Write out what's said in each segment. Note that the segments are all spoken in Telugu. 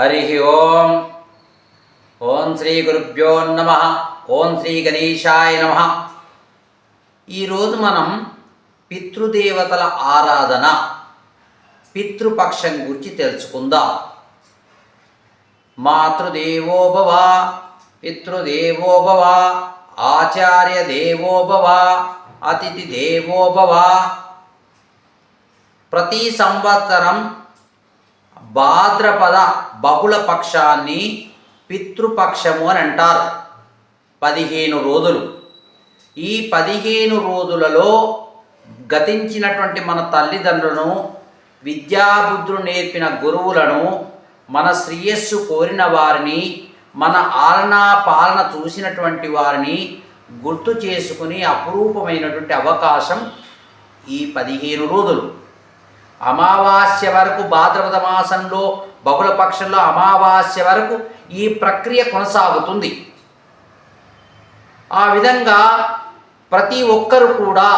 హరి ఓం ఓం శ్రీ గురుభ్యో నమ ఓం శ్రీ గణేశాయ నమ ఈరోజు మనం పితృదేవతల ఆరాధన పితృపక్షం గురించి తెలుసుకుందాం. మాతృదేవోభవ పితృదేవోభవ ఆచార్య దేవోభవ అతిథి దేవోభవ ప్రతి సంవత్సరం భాద్రపద బహుళ పక్షాన్ని పితృపక్షము అని అంటారు. పదిహేను రోజులు. ఈ పదిహేను రోజులలో గతించినటువంటి మన తల్లిదండ్రులను విద్యాబుద్ధులు నేర్పిన గురువులను మన శ్రేయస్సు కోరిన వారిని మన ఆలనా పాలన చూసినటువంటి వారిని గుర్తు చేసుకుని అపురూపమైనటువంటి అవకాశం ఈ పదిహేను రోజులు. అమావాస్య వరకు భాద్రపద మాసంలో బహుళ పక్షంలో అమావాస్య వరకు ఈ ప్రక్రియ కొనసాగుతుంది. ఆ విధంగా ప్రతి ఒక్కరు కూడా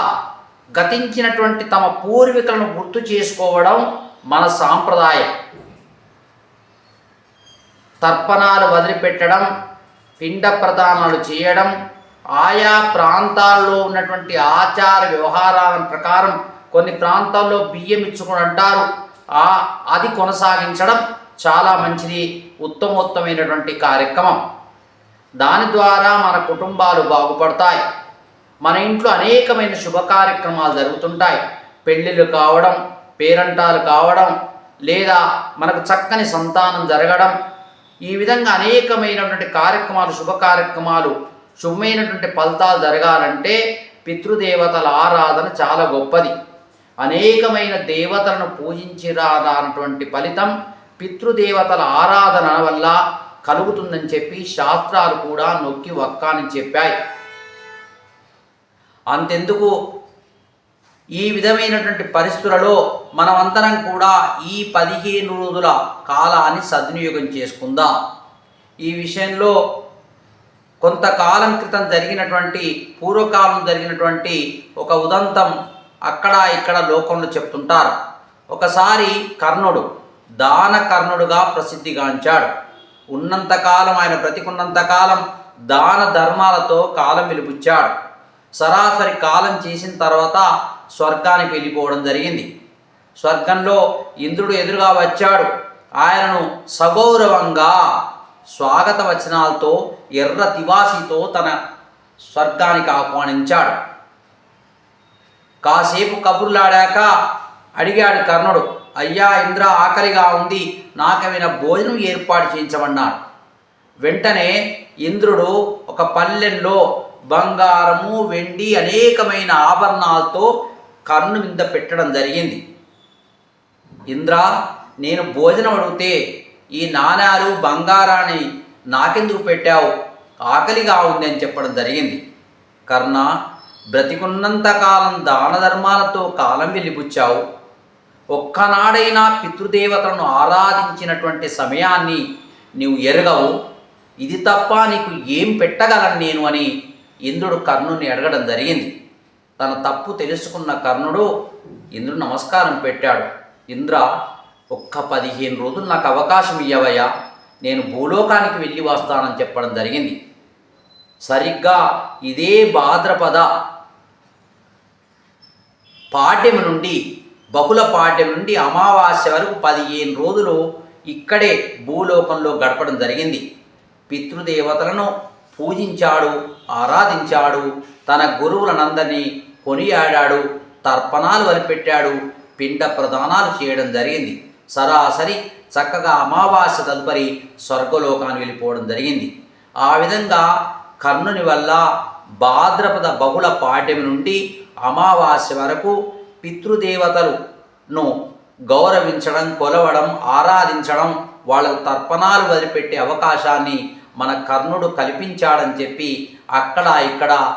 గతించినటువంటి తమ పూర్వీకులను గుర్తు చేసుకోవడం మన సాంప్రదాయం. తర్పణాలు వదిలిపెట్టడం పిండ ప్రదానాలు చేయడం ఆయా ప్రాంతాల్లో ఉన్నటువంటి ఆచార వ్యవహారాల ప్రకారం కొన్ని ప్రాంతాల్లో బియ్యం ఇచ్చుకుని అంటారు. ఆ అది కొనసాగించడం చాలా మంచిది ఉత్తమోత్తమైనటువంటి కార్యక్రమం. దాని ద్వారా మన కుటుంబాలు బాగుపడతాయి. మన ఇంట్లో అనేకమైన శుభ కార్యక్రమాలు జరుగుతుంటాయి. పెళ్ళిళ్ళు కావడం పేరంటాలు కావడం లేదా మనకు చక్కని సంతానం జరగడం. ఈ విధంగా అనేకమైనటువంటి కార్యక్రమాలు శుభ కార్యక్రమాలు శుభమైనటువంటి ఫలితాలు జరగాలంటే పితృదేవతల ఆరాధన చాలా గొప్పది. అనేకమైన దేవతలను పూజించిరాదన్నటువంటి ఫలితం పితృదేవతల ఆరాధన వల్ల కలుగుతుందని చెప్పి శాస్త్రాలు కూడా నొక్కి వక్కాని చెప్పాయి. అంతెందుకు? ఈ విధమైనటువంటి పరిస్థితులలో మనమంతరం కూడా ఈ పదిహేను రోజుల కాలాన్ని సద్వినియోగం చేసుకుందాం. ఈ విషయంలో కొంతకాలం క్రితం జరిగినటువంటి పూర్వకాలం జరిగినటువంటి ఒక ఉదంతం అక్కడ ఇక్కడ లోకంలో చెప్తుంటారు. ఒకసారి కర్ణుడు దాన కర్ణుడుగా ప్రసిద్ధిగాంచాడు. ఉన్నంతకాలం ఆయన బ్రతికున్నంతకాలం దాన ధర్మాలతో కాలం వెలిపుచ్చాడు సరాసరి కాలం చేసిన తర్వాత స్వర్గానికి వెళ్ళిపోవడం జరిగింది. స్వర్గంలో ఇంద్రుడు ఎదురుగా వచ్చాడు. ఆయనను సగౌరవంగా స్వాగత వచనాలతో ఎర్ర తివాసితో తన స్వర్గానికి ఆహ్వానించాడు. కాసేపు కబుర్లాడాక అడిగాడు కర్ణుడు అయ్యా ఇంద్ర ఆకలిగా ఉంది నాకమైన భోజనం ఏర్పాటు చేయించమన్నాడు వెంటనే ఇంద్రుడు ఒక పల్లెల్లో బంగారము వెండి అనేకమైన ఆభరణాలతో కర్ణు మీద పెట్టడం జరిగింది. ఇంద్ర నేను భోజనం అడిగితే ఈ నాణాలు బంగారాన్ని నాకెందుకు పెట్టావు? ఆకలిగా ఉంది అని చెప్పడం జరిగింది. కర్ణ బ్రతికున్నంతకాలం దాన ధర్మాలతో కాలం వెళ్ళిపుచ్చావు ఒక్కనాడైనా పితృదేవతలను ఆరాధించినటువంటి సమయాన్ని నీవు ఎరగవు. ఇది తప్ప నీకు ఏం పెట్టగలను నేను అని ఇంద్రుడు కర్ణుని అడగడం జరిగింది. తన తప్పు తెలుసుకున్న కర్ణుడు ఇంద్రుడు నమస్కారం పెట్టాడు. ఇంద్ర ఒక్క పదిహేను రోజులు నాకు అవకాశం ఇవ్వవయ్యా నేను భూలోకానికి వెళ్ళి వస్తానని చెప్పడం జరిగింది. సరిగ్గా ఇదే భాద్రపద పాడ్యం నుండి బహుళ పాడ్యం నుండి అమావాస్య వరకు పదిహేను రోజులు ఇక్కడే భూలోకంలో గడపడం జరిగింది. పితృదేవతలను పూజించాడు ఆరాధించాడు తన గురువులనందరినీ కొనియాడాడు తర్పణాలు వలిపెట్టాడు పిండ ప్రదానాలు చేయడం జరిగింది. సరాసరి చక్కగా అమావాస్య తదుపరి స్వర్గలోకాన్ని వెళ్ళిపోవడం జరిగింది. ఆ విధంగా కర్ణుని వల్ల భాద్రపద బహుళ పాఠ్యం నుండి అమావాస్య వరకు పితృదేవతలను గౌరవించడం కొలవడం ఆరాధించడం వాళ్ళ తర్పణాలు వదిలిపెట్టే అవకాశాన్ని మన కర్ణుడు కల్పించాడని చెప్పి అక్కడ ఇక్కడ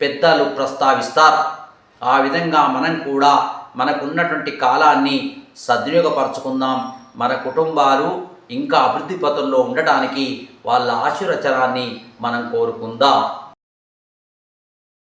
పెద్దలు ప్రస్తావిస్తారు. ఆ విధంగా మనం కూడా మనకున్నటువంటి కాలాన్ని సద్వినియోగపరచుకుందాం. మన కుటుంబాలు ఇంకా అభివృద్ధి పథంలో ఉండటానికి వాళ్ళ ఆశీర్వచనాన్ని మనం కోరుకుందాం.